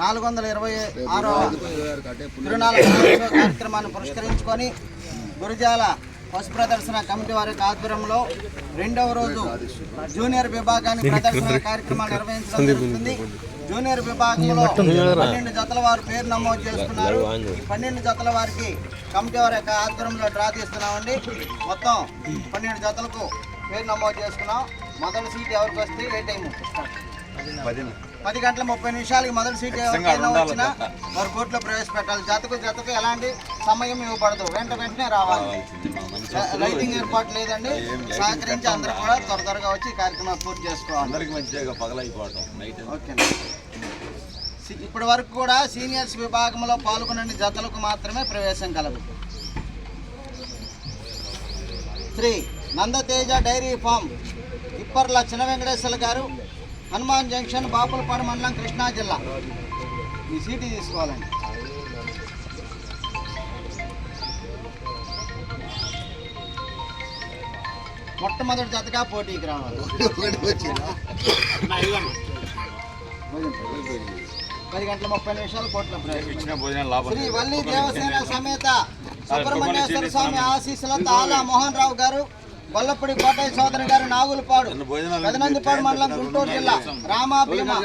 నాలుగు వందల ఇరవై ఆరో కార్యక్రమాన్ని పురస్కరించుకొని గురుజాల పశు ప్రదర్శన కమిటీ వారి యొక్క ఆధ్వర్యంలో రెండవ రోజు జూనియర్ విభాగాన్ని ప్రదర్శన కార్యక్రమాన్ని నిర్వహించడం జరుగుతుంది. జూనియర్ విభాగంలో పన్నెండు జతల వారు పేరు నమోదు చేసుకున్నారు. ఈ పన్నెండు జతల వారికి కమిటీ వారి యొక్క ఆధ్వర్యంలో డ్రా తీస్తున్నామండి మొత్తం పన్నెండు జతలకు పేరు నమోదు చేసుకున్నాం. మొదటి సీట్ ఎవరికి వస్తే ఏ టైం పది గంటల ముప్పై నిమిషాలకి మొదటి సీట్ ఎవరికైనా వచ్చినా వారు కోర్టులో ప్రవేశపెట్టాలి. జతకు జతకు ఎలాంటి సమయం ఇవ్వబడదు. వెంట వెంటనే రావాలి. లైటింగ్ ఏర్పాటు లేదండి. సహకరించి అందరూ కూడా త్వర త్వరగా వచ్చి ఈ కార్యక్రమం పూర్తి చేసుకోవాలి. ఇప్పటి వరకు కూడా సీనియర్స్ విభాగంలో పాల్గొనని జతలకు మాత్రమే ప్రవేశం కలదు. Sri Nandateja dairy farm. Ipparla Chinna Venkateswara గారు హనుమాన్ జంక్షన్ బాపులపాడు మండలం కృష్ణా జిల్లా. ఈ సీటీ తీసుకోవాలండి. మొట్టమొదటి జతగా పోటీకి రావాలి. పది గంటల ముప్పై నిమిషాలు కోట్ల శ్రీ వల్లి దేవసేన సమేత సుబ్రహ్మణ్యేశ్వర స్వామి. ఆశీస్సులతో ఆలా మోహన్ రావు గారు గొల్లపూడి కోటయ్య సోదరి గారు నాగులపాడు పెదనందిపాడు మండలం గుంటూరు జిల్లా రామా భీమా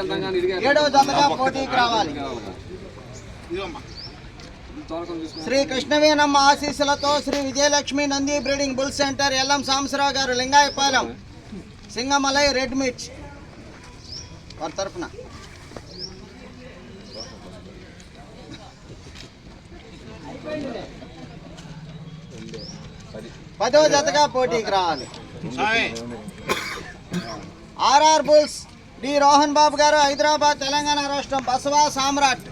ఏడవ జతగా పోటీకి రావాలి. శ్రీ కృష్ణవేనమ్మ ఆశీస్సులతో Sri Vijayalakshmi Nandi breeding bull centre LM Sambasivarao garu Lingayapalem Singamalai red mirch. వారి తరఫున పదో జతగా పోటీకి రావాలి. RR bulls D Rohan Babu garu Hyderabad Telangana రాష్ట్రం బసవా సామ్రాట్.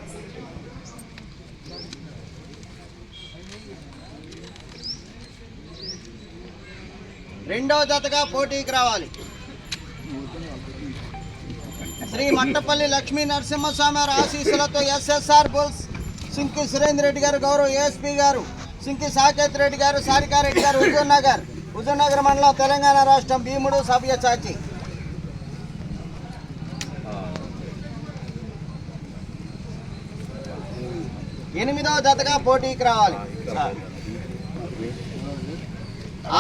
రెండో జతగా పోటీకి రావాలి. శ్రీ మట్టపల్లి లక్ష్మీ నరసింహస్వామి వారి ఆశీస్సులతో ఎస్ఎస్ఆర్ బుల్స్ సింకి సురేంద్ర రెడ్డి గారు గౌరవ ఏఎస్పీ గారు. సింకి సాకేత్ రెడ్డి గారు సారికారెడ్డి గారు హుజూర్ నగర్ హుజూర్ నగర్ మండలం తెలంగాణ రాష్ట్రం భీముడు సభ్య చాచి ఎనిమిదవ జతగా పోటీకి రావాలి.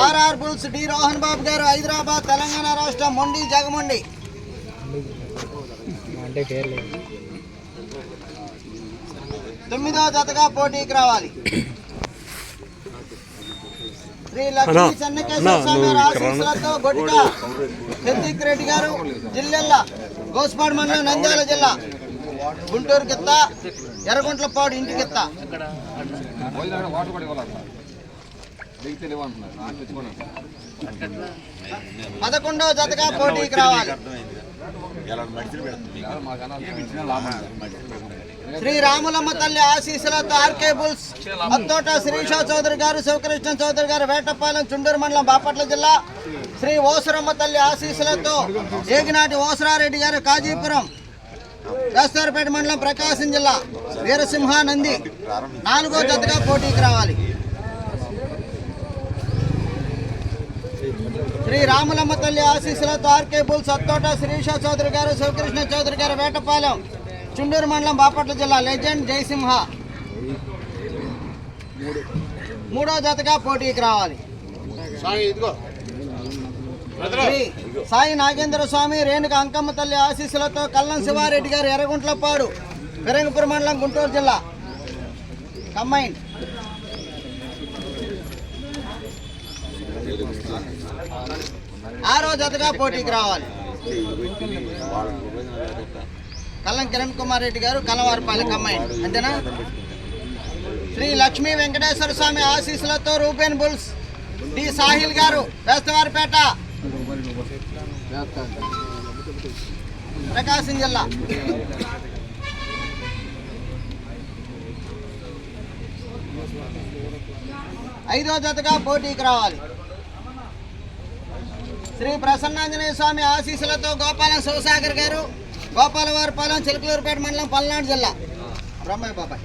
RR bulls D Rohan Babu garu Hyderabad Telangana రాష్ట్రం మొండి జగమొండి. తొమ్మిదవ జతగా పోటీకి రావాలి. శ్రీ లక్ష్మీ చెన్నకేశ్వర స్వామి వారి ఆశీస్సులతో గొడ్డిక సిద్దిక్ రెడ్డి గారు జిల్లెల్ల గోస్పాడు మండలం నంద్యాల జిల్లా గుంటూరు కిత్త ఎర్రగుంట్లపాడు ఇంటి కిత్త. పదకొండవ జతగా పోటీకి రావాలి. పెడుతుంది శ్రీ రాములమ్మ తల్లి ఆశీస్సులతో ఆర్కే బుల్స్ అత్తోట శ్రీషా చౌదరి గారు శివకృష్ణ చౌదరి గారు వేటపాలెం చుండూరు మండలం బాపట్ల జిల్లా. శ్రీ ఓసురమ్మ తల్లి ఆశీస్సులతో ఏగినాటి ఓసరారెడ్డి గారు కాజీపురం దాస్తారపేట మండలం ప్రకాశం జిల్లా వీరసింహానంది. నాలుగో జతగా పోటీకి రావాలి. శ్రీ రాములమ్మ తల్లి ఆశీస్సులతో ఆర్కే బుల్స్ అత్తోట శ్రీషా చౌదరి గారు శివకృష్ణ చౌదరి గారు వేటపాలెం చుండూరు మండలం బాపట్ల జిల్లా లెజెండ్ జయసింహ. మూడో జతగా పోటీకి రావాలి. సాయి నాగేంద్ర స్వామి రేణుక అంకమ్మ తల్లి ఆశీస్సులతో కల్లం శివారెడ్డి గారు ఎర్రగుంట్లపాడు ఫిరంగపురం మండలం గుంటూరు జిల్లా. కంబైన్ ఆరో జతగా పోటీకి రావాలి. కల్లం కిరణ్ కుమార్ రెడ్డి గారు కలవారిపాలెం కంబైన్. అంతేనా? శ్రీ లక్ష్మీ వెంకటేశ్వర స్వామి ఆశీస్సులతో రూపెన్ బుల్స్ డి సాహిల్ గారు వేస్తవారిపేట. ప్రకాశం జిల్లా. ఐదో జతగా పోటీకి రావాలి. శ్రీ ప్రసన్నాంజనేయ స్వామి ఆశీస్సులతో గోపాలం శివసాగర్ గారు గోపాలవారిపాలెం చిలకలూరుపేట మండలం పల్నాడు జిల్లా. బ్రహ్మయ్య బాబాయ్.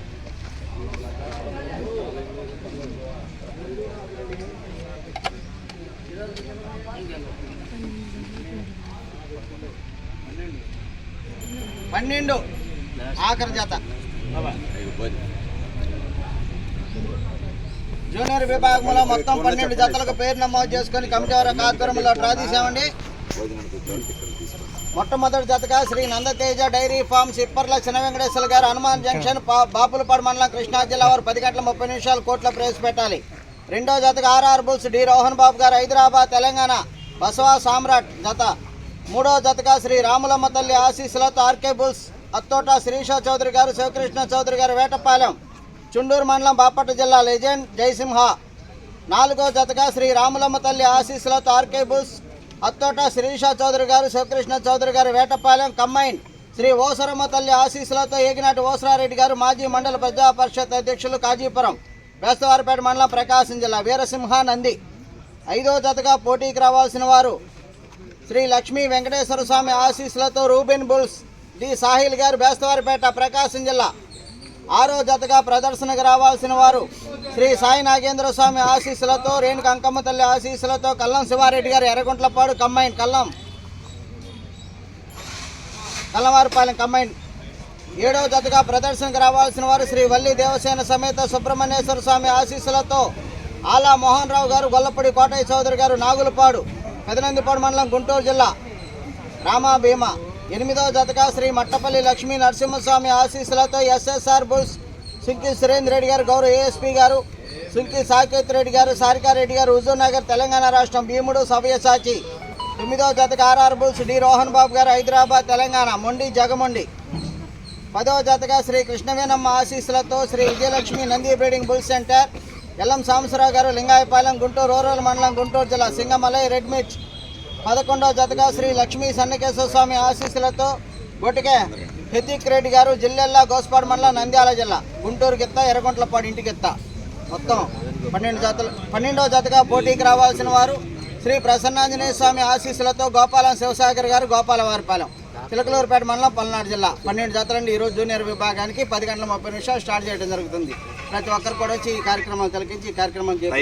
పన్నెండు. ఆఖరి జత. జూనియర్ విభాగంలో మొత్తం పన్నెండు జతలకు పేరు నమోదు చేసుకొని కమిటీ వారి ఆధ్వర్యంలో డ్రా తీసామండి మొట్టమొదటి జతగా శ్రీ నందతేజ డైరీ ఫార్మ్స్ ఇప్పర్ల చిన్న వెంకటేశ్వర గారు హనుమాన్ జంక్షన్ పా- బాపులపాడు మండలం కృష్ణా జిల్లా వారు పది గంటల ముప్పై నిమిషాలు కోట్ల ప్రవేశపెట్టాలి. రెండో జతగా RR bulls D Rohan Babu garu Hyderabad Telangana Basava సామ్రాట్ జత. మూడో జతగా శ్రీ రాములమ్మ తల్లి ఆశీస్సులతో ఆర్కే బుల్స్ అత్తోట శ్రీషా చౌదరి గారు శివకృష్ణ చౌదరి గారు వేటపాలెం. చుండూరు మండలం బాపట్ల జిల్లా లెజెండ్ జయసింహ. నాలుగో జతగా శ్రీ రాములమ్మ తల్లి ఆశీస్సులతో ఆర్కే బుల్స్ అత్తోట శ్రీషా చౌదరి గారు శివకృష్ణ చౌదరి గారు వేటపాలెం కమ్మైన్ శ్రీ ఓసరమ్మ తల్లి ఆశీస్సులతో ఏగినాటి ఓసరారెడ్డి గారు మాజీ మండల ప్రజా పరిషత్ అధ్యక్షులు కాజీపురం వేస్తవారిపేట మండలం ప్రకాశం జిల్లా వీరసింహ నంది ఐదో జతగా పోటీకి రావాల్సిన వారు శ్రీ లక్ష్మీ వెంకటేశ్వర స్వామి ఆశీస్సులతో రూబిన్ బుల్స్ డి సాహిల్ గారు బేస్తవారిపేట ప్రకాశం జిల్లా ఆరో జతగా ప్రదర్శనకు రావాల్సిన వారు శ్రీ సాయి నాగేంద్ర స్వామి ఆశీస్సులతో రేణుక అంకమ్మ తల్లి ఆశీస్సులతో కల్లం శివారెడ్డి గారు ఎర్రగుంట్లపాడు కమ్మైన్ కల్లం. కల్లవారిపాలెం కమ్మైన్ ఏడో జతగా ప్రదర్శనకు రావాల్సిన వారు శ్రీ వల్లి దేవసేన సమేత సుబ్రహ్మణ్యేశ్వర స్వామి ఆశీస్సులతో ఆలా మోహన్ రావు గారు గొల్లపూడి కోటయ్య చౌదరి గారు నాగులపాడు పెదనందిపాడు మండలం గుంటూరు జిల్లా రామా భీమా. ఎనిమిదవ జతగా శ్రీ మట్టపల్లి లక్ష్మీ నరసింహస్వామి ఆశీస్సులతో ఎస్ఎస్ఆర్ బుల్స్ సుంకి సురేంద్ర రెడ్డి గారు గౌరవ ఏఎస్పీ గారు సుంకి సాకేత్ రెడ్డి గారు సారికారెడ్డి గారు హుజూర్ నగర్ తెలంగాణ రాష్ట్రం భీముడు సవ్యసాచి తొమ్మిదవ జతగా RR bulls D Rohan Babu గారు హైదరాబాద్ తెలంగాణ మొండి జగమొండి. పదవ జతగా శ్రీ కృష్ణవేనమ్మ ఆశీస్సులతో Shri Vijayalakshmi Nandi breeding bull centre Ellam Sambasivarao గారు లింగాయపాలెం గుంటూరు రూరల్ మండలం గుంటూరు జిల్లా సింగమలై రెడ్మిర్చ్. పదకొండవ జతగా శ్రీ లక్ష్మీ సన్నకేశ్వర స్వామి ఆశీస్సులతో గొట్టికే హెతిక్ రెడ్డి గారు జిల్లెల్లా గోస్పాడు మండలం నంద్యాల జిల్లా. గుంటూరు గిత్త ఎర్రగుంట్లపాడు ఇంటి గిత్త. మొత్తం పన్నెండు జతలు పన్నెండవ జతగా పోటీకి రావాల్సిన వారు శ్రీ ప్రసన్నాంజనేయ స్వామి ఆశీస్సులతో గోపాలం శివసాగర్ గారు గోపాలవారిపాలెం. చిలకలూరుపేట మండలం పల్నాడు జిల్లా. పన్నెండు జతలండి ఈరోజు జూనియర్ విభాగానికి పది గంటల ముప్పై నిమిషాలు స్టార్ట్ చేయడం జరుగుతుంది. ప్రతి ఒక్కరు కూడా వచ్చి ఈ కార్యక్రమం తిలకించి ఈ కార్యక్రమం చేయాలి